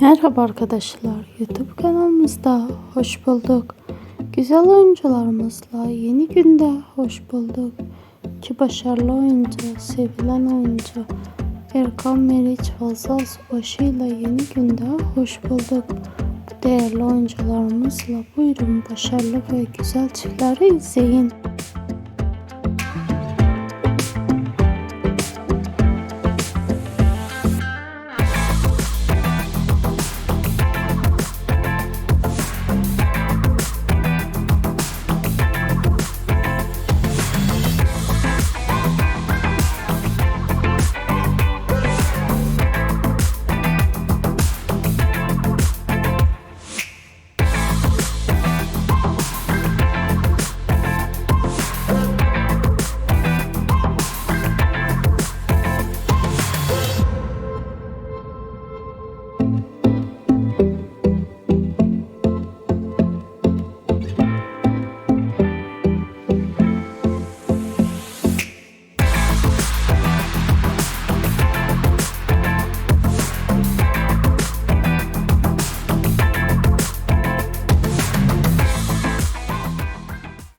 Merhaba arkadaşlar, YouTube kanalımızda hoş bulduk. Güzel oyuncularımızla yeni günde hoş bulduk. Ki başarılı oyuncu, sevilen oyuncu Erkan Meriç Fazla Subaşı ile yeni günde hoş bulduk. Değerli oyuncularımızla buyurun başarılı ve güzel çiftleri izleyin.